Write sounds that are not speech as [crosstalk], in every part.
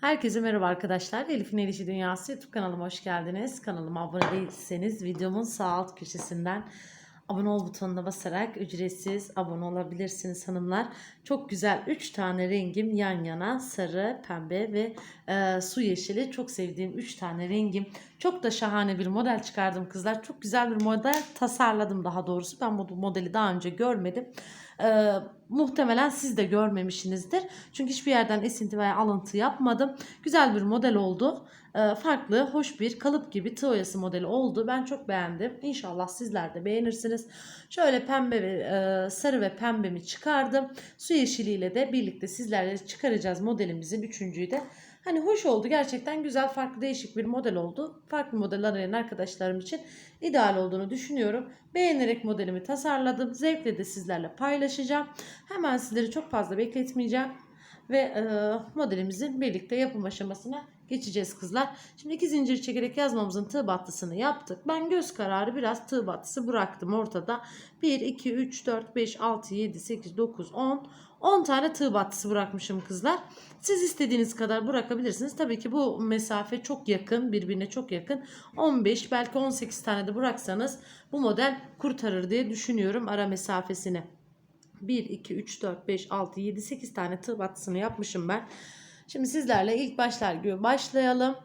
Herkese merhaba arkadaşlar. Elif'in Elişi Dünyası YouTube kanalıma hoş geldiniz. Kanalıma abone değilseniz videomun sağ alt köşesinden abone ol butonuna basarak ücretsiz abone olabilirsiniz hanımlar. Çok güzel 3 tane rengim yan yana sarı, pembe ve e, su yeşili. Çok sevdiğim 3 tane rengim. Çok da şahane bir model çıkardım kızlar. Çok güzel bir model tasarladım daha doğrusu. Ben bu modeli daha önce görmedim. Ee, muhtemelen siz de görmemişsinizdir. Çünkü hiçbir yerden esinti veya alıntı yapmadım. Güzel bir model oldu. Ee, farklı, hoş bir kalıp gibi tığ oyası modeli oldu. Ben çok beğendim. İnşallah sizler de beğenirsiniz. Şöyle pembe ve e, sarı ve pembemi çıkardım. Su yeşiliyle de birlikte sizlerle çıkaracağız modelimizin üçüncüyü de. Hani hoş oldu. Gerçekten güzel, farklı, değişik bir model oldu. Farklı model arayan arkadaşlarım için ideal olduğunu düşünüyorum. Beğenerek modelimi tasarladım. Zevkle de sizlerle paylaşacağım. Hemen sizleri çok fazla bekletmeyeceğim. Ve e, modelimizin birlikte yapım aşamasına geçeceğiz kızlar. Şimdi iki zincir çekerek yazmamızın tığ battısını yaptık. Ben göz kararı biraz tığ battısı bıraktım ortada. 1, 2, 3, 4, 5, 6, 7, 8, 9, 10. 10 tane tığ battısı bırakmışım kızlar. Siz istediğiniz kadar bırakabilirsiniz. Tabii ki bu mesafe çok yakın, birbirine çok yakın. 15 belki 18 tane de bıraksanız bu model kurtarır diye düşünüyorum ara mesafesini. 1, 2, 3, 4, 5, 6, 7, 8 tane tığ battısını yapmışım ben. Şimdi sizlerle ilk başlar gibi başlayalım.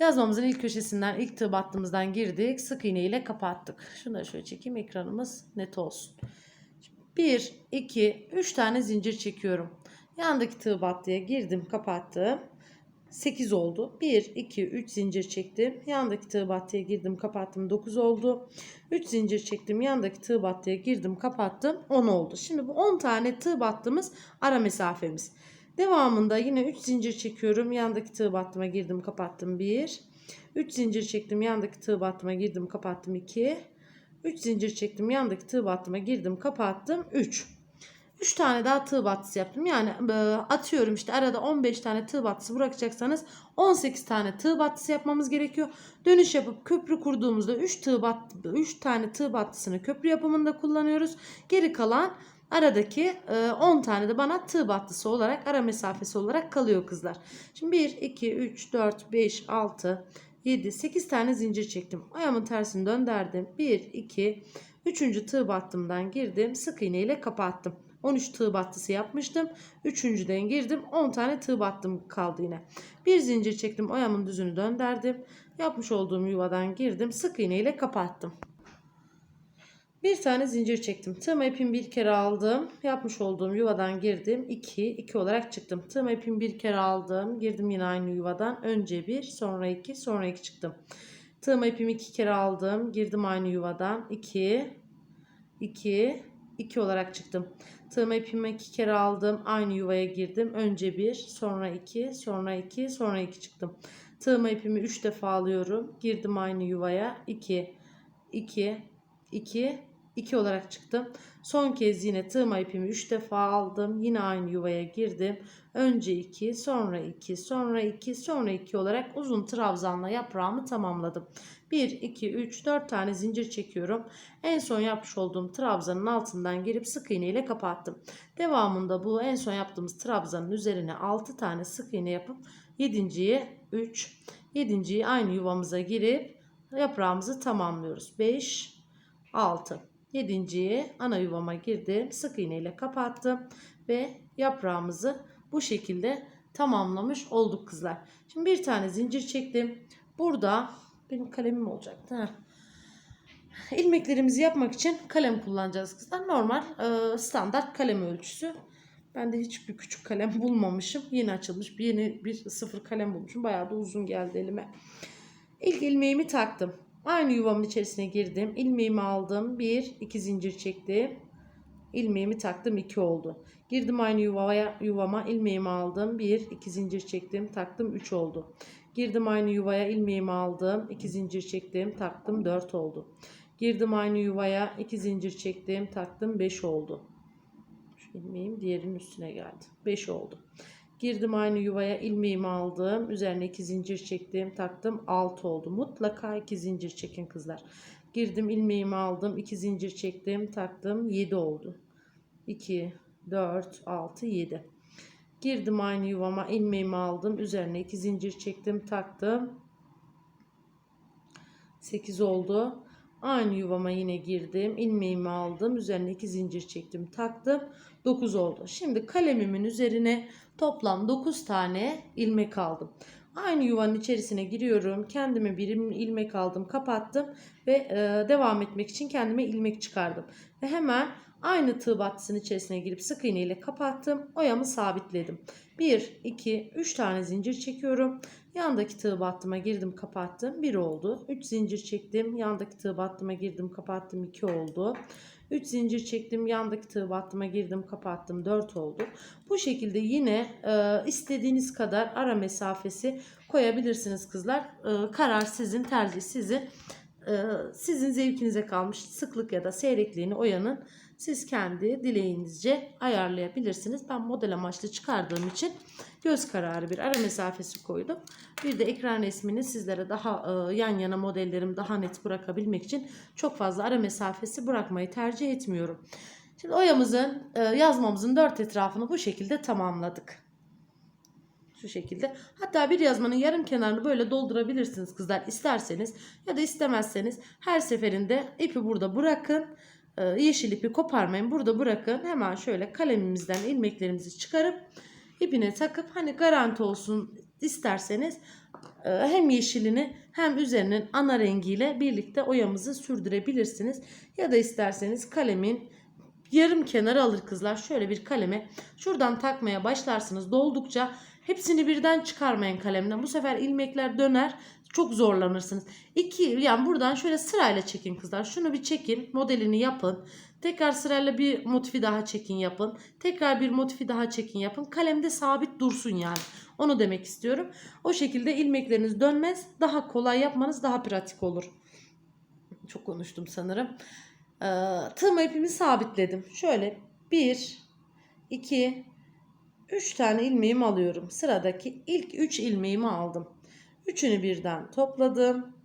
Yazmamızın ilk köşesinden ilk tığ battığımızdan girdik. Sık iğne ile kapattık. Şunu da şöyle çekeyim ekranımız net olsun. 1, 2, 3 tane zincir çekiyorum. Yandaki tığ battıya girdim kapattım. 8 oldu. 1, 2, 3 zincir çektim. Yandaki tığ battıya girdim kapattım. 9 oldu. 3 zincir çektim. Yandaki tığ battıya girdim kapattım. 10 oldu. Şimdi bu 10 tane tığ battığımız ara mesafemiz. Devamında yine 3 zincir çekiyorum. Yandaki tığ battıma girdim kapattım. 1. 3 zincir çektim. Yandaki tığ battıma girdim kapattım. 2. 3 zincir çektim. Yandaki tığ battıma girdim kapattım. 3. 3 tane daha tığ battısı yaptım. Yani e, atıyorum işte arada 15 tane tığ battısı bırakacaksanız 18 tane tığ battısı yapmamız gerekiyor. Dönüş yapıp köprü kurduğumuzda 3 tığ bat 3 tane tığ battısını köprü yapımında kullanıyoruz. Geri kalan aradaki 10 tane de bana tığ battısı olarak ara mesafesi olarak kalıyor kızlar. Şimdi 1 2 3 4 5 6 7 8 tane zincir çektim. Ayağımın tersini döndürdüm. 1 2 3. tığ battımdan girdim. Sık iğne ile kapattım. 13 tığ battısı yapmıştım. Üçüncüden girdim. 10 tane tığ battım kaldı yine. Bir zincir çektim. Oyamın düzünü döndürdüm. Yapmış olduğum yuvadan girdim. Sık iğne ile kapattım. Bir tane zincir çektim. Tığım ipimi bir kere aldım. Yapmış olduğum yuvadan girdim. 2, 2 olarak çıktım. Tığım ipimi bir kere aldım. Girdim yine aynı yuvadan. Önce 1, sonra 2, sonra 2 çıktım. Tığım ipimi iki kere aldım. Girdim aynı yuvadan. 2, 2, 2 olarak çıktım. Tığım ipimi iki kere aldım. Aynı yuvaya girdim. Önce 1, sonra 2, sonra 2, sonra 2 çıktım. Tığım ipimi 3 defa alıyorum. Girdim aynı yuvaya. 2, 2, 2, 2 olarak çıktım. Son kez yine tığım ipimi 3 defa aldım. Yine aynı yuvaya girdim. Önce 2, sonra 2, sonra 2, sonra 2 olarak uzun trabzanla yaprağımı tamamladım. 1, 2, 3, 4 tane zincir çekiyorum. En son yapmış olduğum trabzanın altından girip sık iğne ile kapattım. Devamında bu en son yaptığımız trabzanın üzerine 6 tane sık iğne yapıp 7.ye 3, 7.yi aynı yuvamıza girip yaprağımızı tamamlıyoruz. 5, 6. 7.yi ana yuvama girdim. Sık iğne ile kapattım ve yaprağımızı bu şekilde tamamlamış olduk kızlar. Şimdi bir tane zincir çektim. Burada benim kalemim olacaktı. Heh. İlmeklerimizi yapmak için kalem kullanacağız kızlar. Normal e, standart kalem ölçüsü. Ben de hiçbir küçük kalem [laughs] bulmamışım. Yeni açılmış bir yeni bir sıfır kalem bulmuşum. Bayağı da uzun geldi elime. İlk ilmeğimi taktım. Aynı yuvamın içerisine girdim. İlmeğimi aldım. Bir, iki zincir çektim. İlmeğimi taktım. iki oldu. Girdim aynı yuvaya, yuvama. ilmeğimi aldım. Bir, iki zincir çektim. Taktım. Üç oldu. Girdim aynı yuvaya. ilmeğimi aldım. iki zincir çektim. Taktım. Dört oldu. Girdim aynı yuvaya. iki zincir çektim. Taktım. Beş oldu. Şu ilmeğim diğerinin üstüne geldi. Beş oldu. Girdim aynı yuvaya ilmeğimi aldım. Üzerine iki zincir çektim. Taktım 6 oldu. Mutlaka iki zincir çekin kızlar. Girdim ilmeğimi aldım. iki zincir çektim. Taktım 7 oldu. 2, 4, 6, 7. Girdim aynı yuvama ilmeğimi aldım. Üzerine iki zincir çektim taktım. 8 oldu. Aynı yuvama yine girdim. ilmeğimi aldım. Üzerine iki zincir çektim taktım. 9 oldu. Şimdi kalemimin üzerine toplam 9 tane ilmek aldım. Aynı yuvanın içerisine giriyorum. Kendime bir ilmek aldım, kapattım ve e, devam etmek için kendime ilmek çıkardım. Ve hemen aynı tığ battısının içerisine girip sık iğne ile kapattım. Oyamı sabitledim. 1, 2, 3 tane zincir çekiyorum. Yandaki tığ battıma girdim, kapattım. 1 oldu. 3 zincir çektim. Yandaki tığ battıma girdim, kapattım. 2 oldu. 3 zincir çektim. Yandaki tığ battıma girdim, kapattım. 4 oldu. Bu şekilde yine e, istediğiniz kadar ara mesafesi koyabilirsiniz kızlar. E, karar sizin, tercih sizin. E, sizin zevkinize kalmış sıklık ya da seyrekliğini oyanın. Siz kendi dileğinizce ayarlayabilirsiniz. Ben model amaçlı çıkardığım için göz kararı bir ara mesafesi koydum. Bir de ekran resmini sizlere daha e, yan yana modellerimi daha net bırakabilmek için çok fazla ara mesafesi bırakmayı tercih etmiyorum. Şimdi oyamızın e, yazmamızın dört etrafını bu şekilde tamamladık. Şu şekilde. Hatta bir yazmanın yarım kenarını böyle doldurabilirsiniz kızlar isterseniz ya da istemezseniz her seferinde ipi burada bırakın. E, yeşil ipi koparmayın. Burada bırakın. Hemen şöyle kalemimizden ilmeklerimizi çıkarıp ipine takıp hani garanti olsun isterseniz e, hem yeşilini hem üzerinin ana rengiyle birlikte oyamızı sürdürebilirsiniz. Ya da isterseniz kalemin yarım kenarı alır kızlar. Şöyle bir kaleme şuradan takmaya başlarsınız. Doldukça hepsini birden çıkarmayın kalemden. Bu sefer ilmekler döner. Çok zorlanırsınız. İki yani buradan şöyle sırayla çekin kızlar. Şunu bir çekin. Modelini yapın. Tekrar sırayla bir motifi daha çekin yapın. Tekrar bir motifi daha çekin yapın. Kalemde sabit dursun yani. Onu demek istiyorum. O şekilde ilmekleriniz dönmez. Daha kolay yapmanız daha pratik olur. Çok konuştum sanırım. Ee, tığma ipimi sabitledim. Şöyle 1, 2, 3 tane ilmeğimi alıyorum. Sıradaki ilk 3 ilmeğimi aldım. Üçünü birden topladım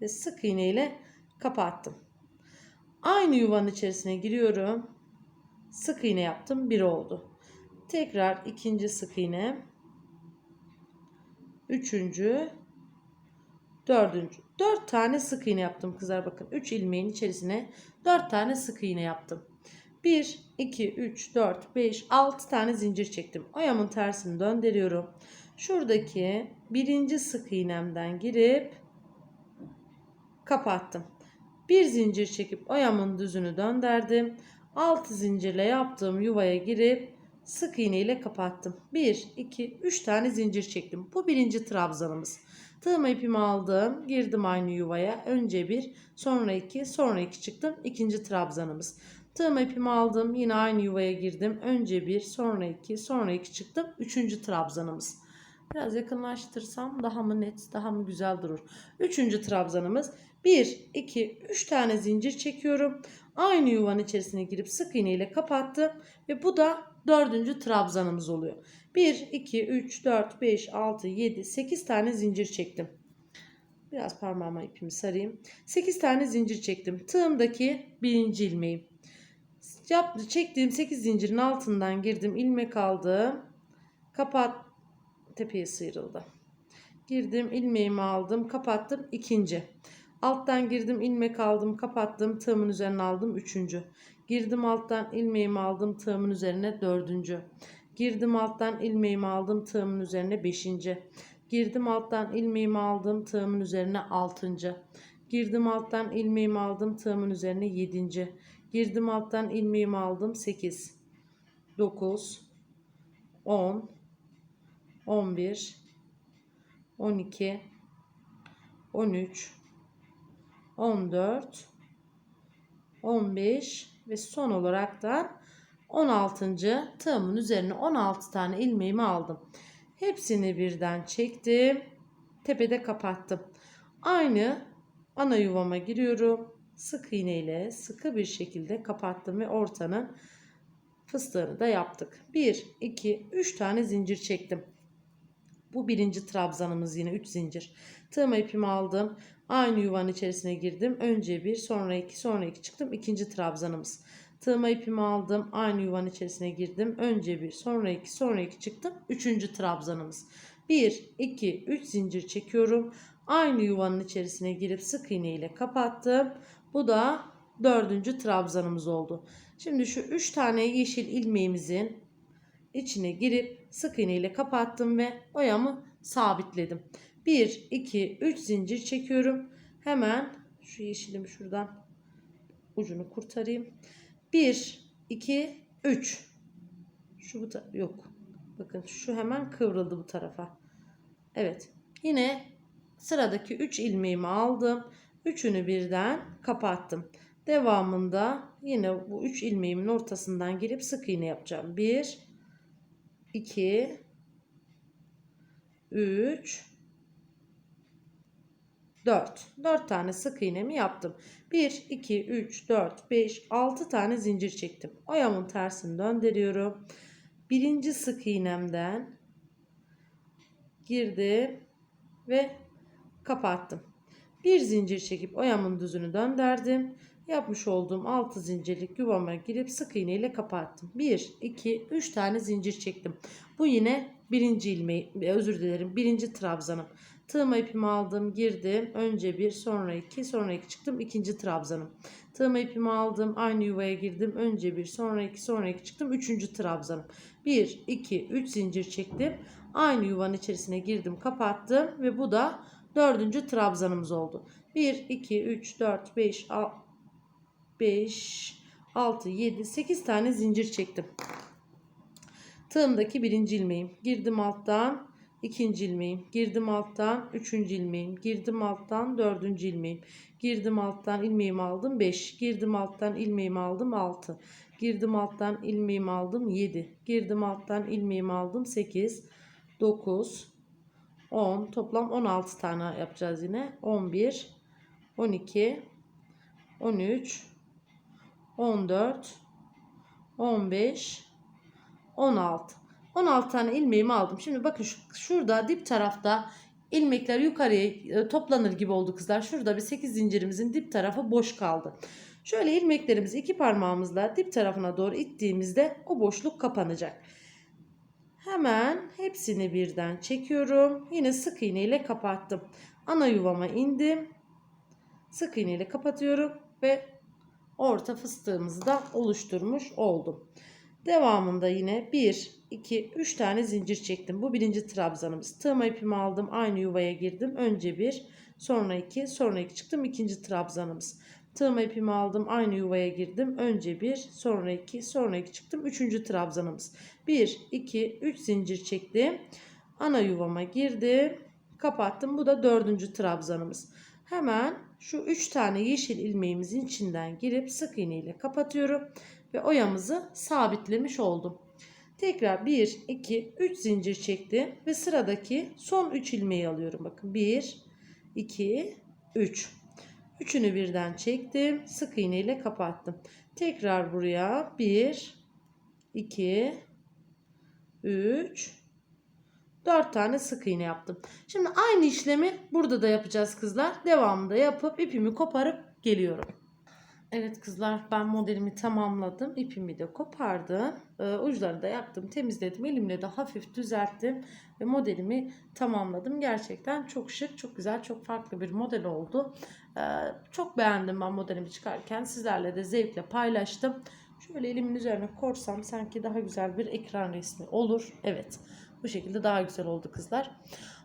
ve sık iğne ile kapattım. Aynı yuvanın içerisine giriyorum. Sık iğne yaptım. Bir oldu. Tekrar ikinci sık iğne. Üçüncü. Dördüncü. Dört tane sık iğne yaptım kızlar bakın. Üç ilmeğin içerisine dört tane sık iğne yaptım. 1, 2, 3, 4, 5, 6 tane zincir çektim. Oyamın tersini döndürüyorum. Şuradaki birinci sık iğnemden girip kapattım. Bir zincir çekip oyamın düzünü döndürdüm. 6 zincirle yaptığım yuvaya girip sık iğne ile kapattım. 1, 2, 3 tane zincir çektim. Bu birinci trabzanımız. Tığma ipimi aldım. Girdim aynı yuvaya. Önce bir, sonra iki, sonra iki çıktım. İkinci trabzanımız. Tığma ipimi aldım. Yine aynı yuvaya girdim. Önce bir, sonra iki, sonra iki çıktım. Üçüncü trabzanımız. Biraz yakınlaştırsam daha mı net, daha mı güzel durur. Üçüncü trabzanımız. 1, 2, 3 tane zincir çekiyorum. Aynı yuvanın içerisine girip sık iğne ile kapattım. Ve bu da dördüncü trabzanımız oluyor. 1, 2, 3, 4, 5, 6, 7, 8 tane zincir çektim. Biraz parmağıma ipimi sarayım. 8 tane zincir çektim. Tığımdaki birinci ilmeğim. Yap, çektiğim 8 zincirin altından girdim. ilmek aldım. Kapat. Tepeye sıyrıldı. Girdim ilmeğimi aldım. Kapattım. ikinci. Alttan girdim ilmek aldım. Kapattım. Tığımın üzerine aldım. Üçüncü. Girdim alttan ilmeğimi aldım. Tığımın üzerine dördüncü. Girdim alttan ilmeğimi aldım. Tığımın üzerine beşinci. Girdim alttan ilmeğimi aldım. Tığımın üzerine altıncı. Girdim alttan ilmeğimi aldım. Tığımın üzerine yedinci. Girdim alttan ilmeğimi aldım. 8, 9, 10, 11, 12, 13, 14, 15 ve son olarak da 16. tığımın üzerine 16 tane ilmeğimi aldım. Hepsini birden çektim. Tepede kapattım. Aynı ana yuvama giriyorum. Sık iğne ile sıkı bir şekilde kapattım ve ortanın fıstığını da yaptık. 1, 2, 3 tane zincir çektim. Bu birinci trabzanımız yine 3 zincir. Tığma ipimi aldım. Aynı yuvanın içerisine girdim. Önce bir, sonra iki, sonra iki çıktım. İkinci trabzanımız. Tığıma ipimi aldım. Aynı yuvanın içerisine girdim. Önce bir, sonra iki, sonra iki çıktım. Üçüncü trabzanımız. 1, 2, 3 zincir çekiyorum. Aynı yuvanın içerisine girip sık iğne ile kapattım. Bu da dördüncü trabzanımız oldu. Şimdi şu 3 tane yeşil ilmeğimizin içine girip sık iğne ile kapattım ve oyamı sabitledim. 1, 2, 3 zincir çekiyorum. Hemen şu yeşilimi şuradan ucunu kurtarayım. 1, 2, 3. Şu bu yok. Bakın şu hemen kıvrıldı bu tarafa. Evet. Yine sıradaki 3 ilmeğimi aldım. Üçünü birden kapattım. Devamında yine bu 3 ilmeğimin ortasından girip sık iğne yapacağım. 1 2 3 4. 4 tane sık iğnemi yaptım. 1, 2, 3, 4, 5, 6 tane zincir çektim. Oyamın tersini döndürüyorum. Birinci sık iğnemden girdim ve kapattım. Bir zincir çekip oyamın düzünü döndürdüm. Yapmış olduğum 6 zincirlik yuvama girip sık iğne ile kapattım. 1, 2, 3 tane zincir çektim. Bu yine birinci ilmeği, özür dilerim birinci trabzanım. Tığıma ipimi aldım, girdim. Önce bir, sonra iki, sonra iki çıktım. ikinci trabzanım. Tığıma ipimi aldım, aynı yuvaya girdim. Önce bir, sonra iki, sonra iki çıktım. Üçüncü trabzanım. Bir, iki, üç zincir çektim. Aynı yuvanın içerisine girdim, kapattım ve bu da dördüncü trabzanımız oldu. 1, 2, 3, 4, 5, 5, 6, 7, 8 tane zincir çektim. Tığımdaki birinci ilmeğim. Girdim alttan ikinci ilmeğim. Girdim alttan üçüncü ilmeğim. Girdim alttan dördüncü ilmeğim. Girdim alttan ilmeğimi aldım 5. Girdim alttan ilmeğimi aldım 6. Girdim alttan ilmeğimi aldım 7. Girdim alttan ilmeğimi aldım 8. 9. 10. Toplam 16 tane yapacağız yine. 11. 12. 13. 14. 15. 16. 16 tane ilmeğimi aldım. Şimdi bakın şu, şurada dip tarafta ilmekler yukarıya e, toplanır gibi oldu kızlar. Şurada bir 8 zincirimizin dip tarafı boş kaldı. Şöyle ilmeklerimizi iki parmağımızla dip tarafına doğru ittiğimizde o boşluk kapanacak. Hemen hepsini birden çekiyorum. Yine sık iğne ile kapattım. Ana yuvama indim. Sık iğne ile kapatıyorum ve orta fıstığımızı da oluşturmuş oldum. Devamında yine 1, 2, 3 tane zincir çektim. Bu birinci trabzanımız. Tığıma ipimi aldım. Aynı yuvaya girdim. Önce 1, sonra 2, sonra 2 çıktım. İkinci trabzanımız. Tığıma ipimi aldım. Aynı yuvaya girdim. Önce 1, sonra 2, sonra 2 çıktım. Üçüncü trabzanımız. 1, 2, 3 zincir çektim. Ana yuvama girdim. Kapattım. Bu da dördüncü trabzanımız. Hemen şu 3 tane yeşil ilmeğimizin içinden girip sık iğne ile kapatıyorum ve oyamızı sabitlemiş oldum. Tekrar 1, 2, 3 zincir çektim ve sıradaki son 3 ilmeği alıyorum. Bakın 1, 2, 3. Üçünü birden çektim. Sık iğne ile kapattım. Tekrar buraya 1, 2, 3, 4 tane sık iğne yaptım. Şimdi aynı işlemi burada da yapacağız kızlar. Devamında yapıp ipimi koparıp geliyorum. Evet kızlar ben modelimi tamamladım. İpimi de kopardım. Ee, uçlarını da yaptım. Temizledim. Elimle de hafif düzelttim. Ve modelimi tamamladım. Gerçekten çok şık, çok güzel, çok farklı bir model oldu. Ee, çok beğendim ben modelimi çıkarken. Sizlerle de zevkle paylaştım. Şöyle elimin üzerine korsam sanki daha güzel bir ekran resmi olur. Evet bu şekilde daha güzel oldu kızlar.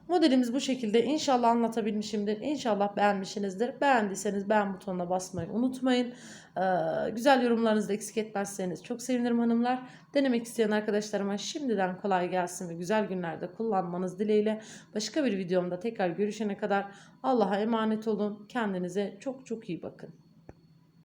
Modelimiz bu şekilde. İnşallah anlatabilmişimdir. İnşallah beğenmişsinizdir. Beğendiyseniz beğen butonuna basmayı unutmayın. Ee, güzel yorumlarınızı eksik etmezseniz çok sevinirim hanımlar. Denemek isteyen arkadaşlarıma şimdiden kolay gelsin ve güzel günlerde kullanmanız dileğiyle. Başka bir videomda tekrar görüşene kadar Allah'a emanet olun. Kendinize çok çok iyi bakın.